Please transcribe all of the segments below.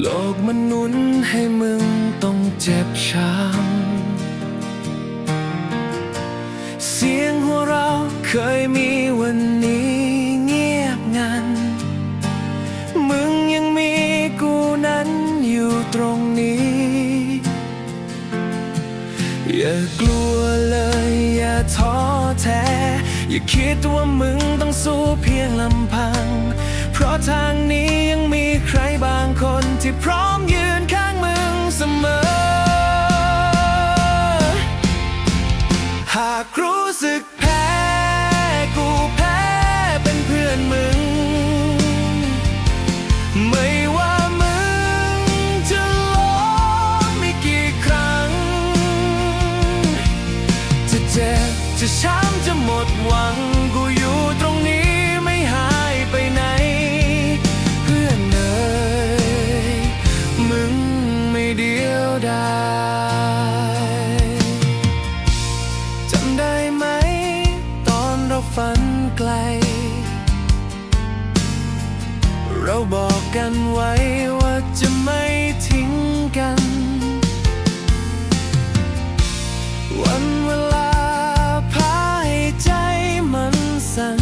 โลกมันหนุนให้มึงต้องเจ็บช้ำเสียงหัวเราะเคยมีวันนี้เงียบงัน มึงยังมีกูนั้นอยู่ตรงนี้ อย่ากลัวเลยอย่าท้อแท้ อย่าคิดว่ามึงต้องสู้เพียงลำพัง เพราะทาง ที่พร้อมยืนข้างมึงเสมอ หากรู้สึกแพ้กูแพ้เป็นเพื่อนมึง ไม่ว่ามึงจะล้มไม่กี่ครั้ง จะเจ็บจะช้ำจะหมดหวังกูอยู่ ฝันไกล เราบอกกันไว้ว่าจะไม่ทิ้งกัน วันเวลาพาให้ใจมันสั่น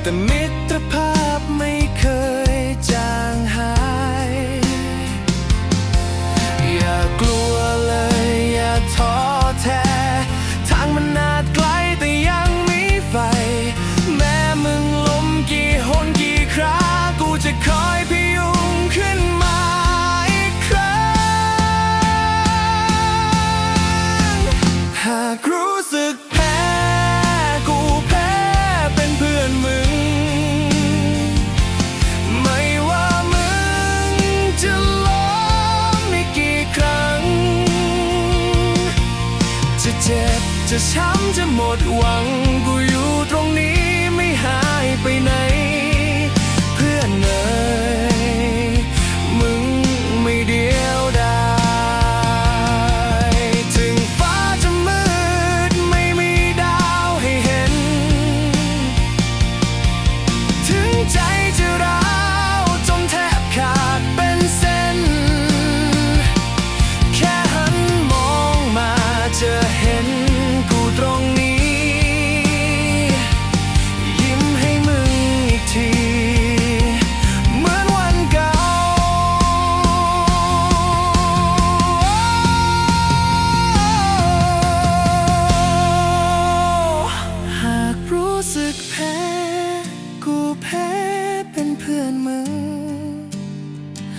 แต่มิตรภาพ จะช้ำจะหมดหวังกูอยู่ตรงนี้ พ้เป็นเพื่อนมึง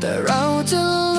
แต่เราจะ